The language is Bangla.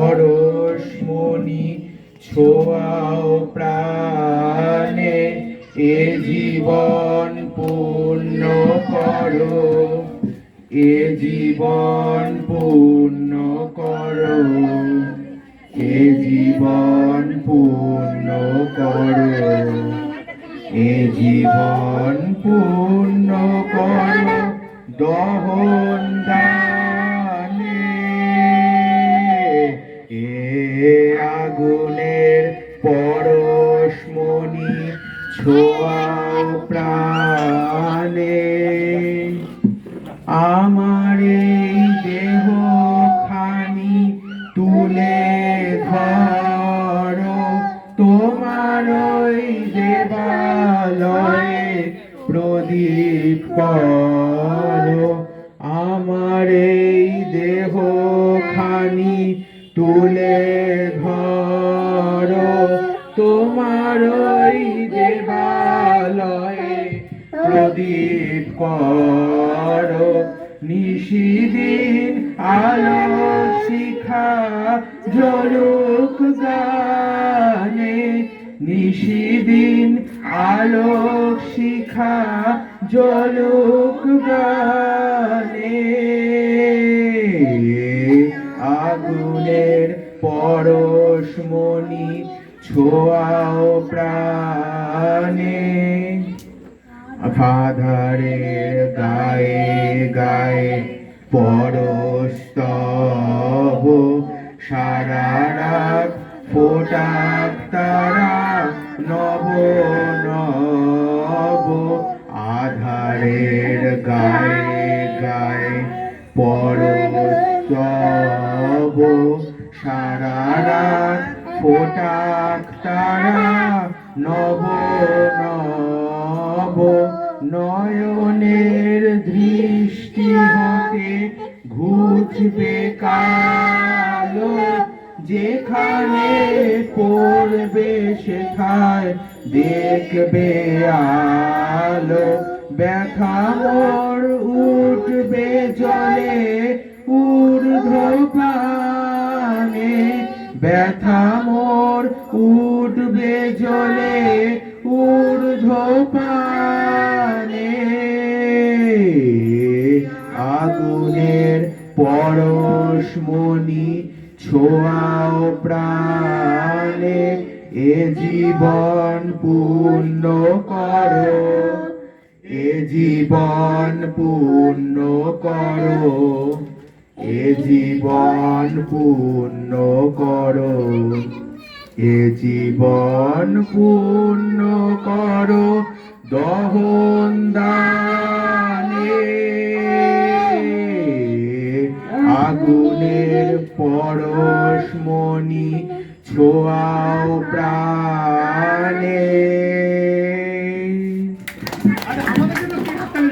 পরশমণি ছোয়াও প্রাণে, এ জীবন পূর্ণ করো। এ জীবন পূর্ণ করো। এ জীবন পূর্ণ করো। এ জীবন পূর্ণ করো। দহন দানে আগুনের পরশমণি ছোয়াও প্রাণে। আমার এই দেহ খানি তুলে ধরো, তোমার ওই দেবালয়ে প্রদীপ করো। আমার এই দেহ খানি তুলে তোমার ওই দেবালয়ে প্রদীপ করো নিশিদিন আলো শিখা জলুক গানে নিশিদিন আলো শিখা জলুক গানে। আগুনের পরশমণি ছোয়াও প্রাণে ফাধারের গায়ে গায়ে পরস্তব, সারা রাত ফোটাক তারা নব নব, আধারের গায়ে গায়ে পরস্তব, সারা রাত ফোটাক তারা নব নব। নয়নের দৃষ্টি হতে ঘুচবে কালো, যেখানে পড়বে সেখায় দেখবে আলো। ব্যথা মোর উঠবে জলে ঊর্ধ্ব ব্যথা উঠবে জলে ঊর্ধ্ব পানে আগুনের পরশমণি ছোয়াও প্রাণে, এ জীবন পূর্ণ করো। এ জীবন পূর্ণ করো। এ জীবন পূর্ণ করো। এ জীবন পূর্ণ করো দহন দানে। আগুনের পরশমণি ছোয়াও প্রাণ।